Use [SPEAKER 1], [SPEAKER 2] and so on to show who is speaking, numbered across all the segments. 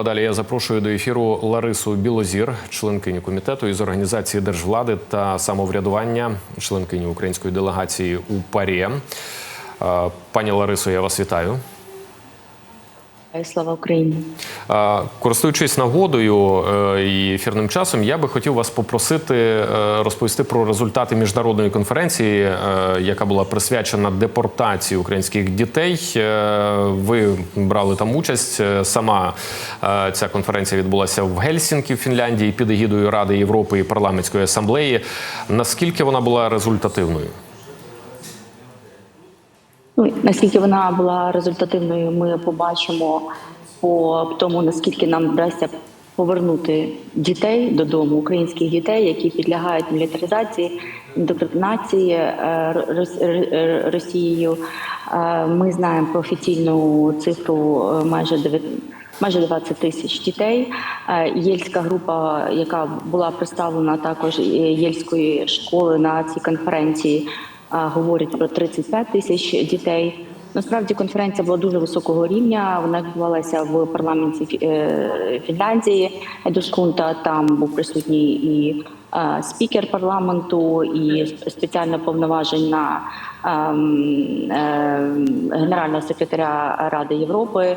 [SPEAKER 1] а далі я запрошую до ефіру Ларису Білозір, членкиню комітету із організації держвлади та самоврядування, членкиню української делегації у ПАРЄ. Е, Пані Ларисо, я вас вітаю.
[SPEAKER 2] Слава Україні.
[SPEAKER 1] Користуючись нагодою е, і ефірним часом, я би хотів вас попросити е, розповісти про результати міжнародної конференції, е, яка була присвячена депортації українських дітей. Ви брали там участь. Сама ця конференція відбулася в Гельсінкі, в Фінляндії, під егідою Ради Європи і парламентської асамблеї. Наскільки вона була результативною?
[SPEAKER 2] Ну наскільки вона була результативною, ми побачимо по тому, наскільки нам вдасться повернути дітей додому, українських дітей, які підлягають мілітаризації, індоктринації е, Росією. Е, Ми знаємо про офіційну цифру е, майже 9 Майже 20 тисяч дітей. Єльська група, яка була представлена також Єльської школи на цій конференції, а, говорить про 35 тисяч дітей. Насправді конференція була дуже високого рівня. Вона відбувалася в парламенті е, Фінляндії. Едушкунта там був присутній і спікер парламенту, і спеціально повноважена ем, е, генерального секретаря Ради Європи. Е,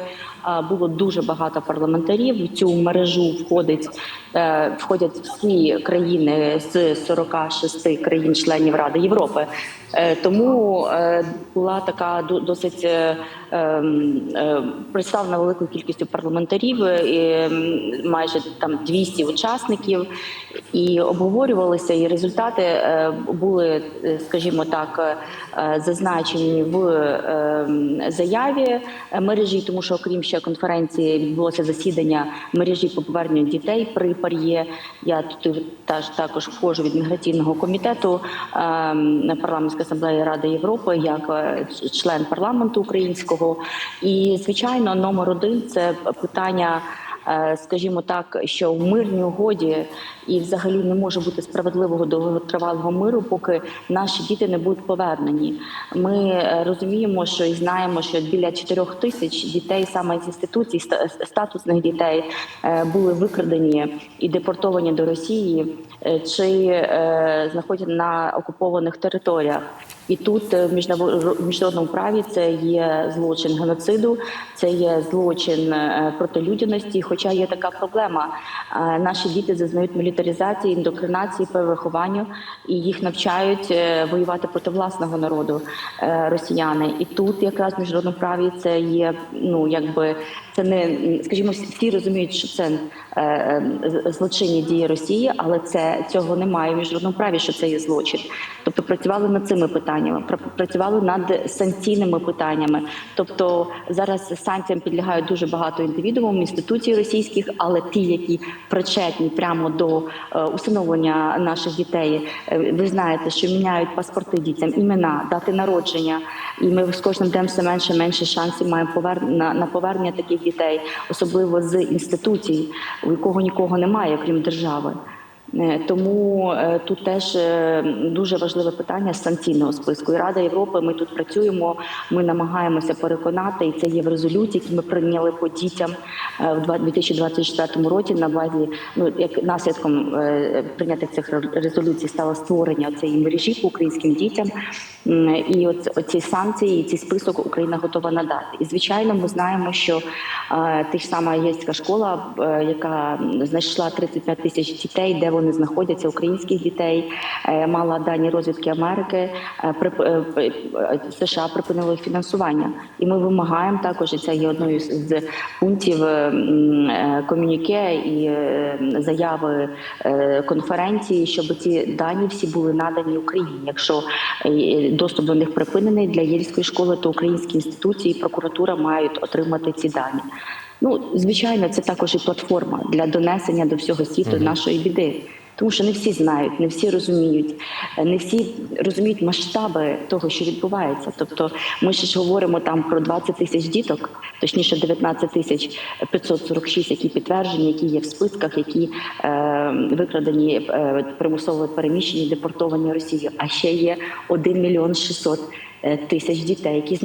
[SPEAKER 2] Було дуже багато парламентарів. В цю мережу входить е, входять всі країни з 46 країн-членів Ради Європи. Е, Тому е, була така до- досить е, е, представлена великою кількістю парламентарів, е, і, майже там 200 учасників, і обговорювалися. І результати е, були, е, скажімо так, е, зазначені в е, заяві е, мережі, тому що окрім ще конференції відбулося засідання мережі по поверненню дітей при пар'є. Я тут також входжу від міграційного комітету ем, парламентської асамблеї Ради Європи як е, член парламенту українського. І звичайно, номер один це питання. е, Скажімо так, що в мирній угоді і взагалі не може бути справедливого довготривалого миру, поки наші діти не будуть повернені. Ми е, розуміємо, що і знаємо, що біля 4 тисяч дітей саме з інституцій статусних дітей е, були викрадені і депортовані до Росії чи знаходяться на окупованих територіях. І тут е, в міжнародному праві це є злочин геноциду, це є злочин е, проти людяності. Хоча є така проблема, е, наші діти зазнають мілітаризації, індокринації, перевихованню, і їх навчають воювати проти власного народу росіяни. І тут якраз в міжнародному праві це є ну якби це не скажімо, всі розуміють, що це злочинні дії Росії, але це цього немає в міжнародному праві, що це є злочин. Тобто працювали над цими питаннями, пр- працювали над санкційними питаннями. Тобто зараз санкціям підлягають дуже багато індивідуумів, інституцій російських, але ті, які причетні прямо до е, усиновлення наших дітей, е, ви знаєте, що міняють паспорти дітям, імена, дати народження, і ми з кожним днем все менше менше шансів маємо повер... на, на повернення таких дітей, особливо з інституцій, у якого нікого немає, крім держави. Е, Тому е, тут теж е, дуже важливе питання санкційного списку. І Рада Європи. Ми тут працюємо. Ми намагаємося переконати, і це є в резолюції, які ми прийняли по дітям в два- 2024 році. На базі ну як наслідком прийнятих цих резолюцій стало створення цієї мережі по українським дітям. І от оці санкції, і цей список Україна готова надати. І звичайно, ми знаємо, що ти ж сама єстська школа, яка знайшла 35 тисяч дітей, де вони знаходяться, українських дітей, е, мала дані розвідки Америки. е, е, США припинили фінансування, і ми вимагаємо також. І це є одною з пунктів е, е, комюніке і заяви конференції, щоб ці дані всі були надані Україні. Якщо доступ до них припинений для єльської школи, то українські інституції і прокуратура мають отримати ці дані. Ну, звичайно, це також і платформа для донесення до всього світу нашої біди. Тому що не всі знають, не всі розуміють, не всі розуміють масштаби того, що відбувається. Тобто, ми ще ж говоримо там про 20 тисяч діток, точніше 19 тисяч 546, які підтверджені, які є в списках, які е, викрадені е, примусово переміщені, депортовані Росією. А ще є 1 мільйон 600 е, тисяч дітей, які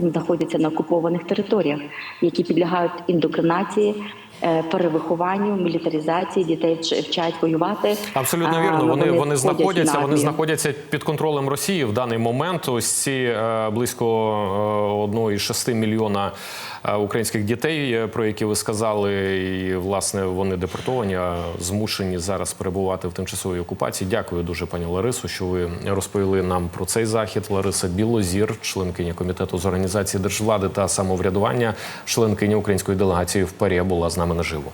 [SPEAKER 2] знаходяться на окупованих територіях, які підлягають індокринації, перевихованню, мілітаризації дітей вчать воювати.
[SPEAKER 1] Абсолютно вірно. Вони, вони
[SPEAKER 2] входять
[SPEAKER 1] знаходяться. Вони знаходяться під контролем Росії в даний момент. Ось ці е, близько е, 1,6 мільйона е, українських дітей, е, про які ви сказали, і власне вони депортовані, змушені зараз перебувати в тимчасовій окупації. Дякую дуже, пані Ларисо, що ви розповіли нам про цей захід. Лариса Білозір, членкиня комітету з організації держвлади та самоврядування, членкиня української делегації в ПАРЄ, була з нами наживо.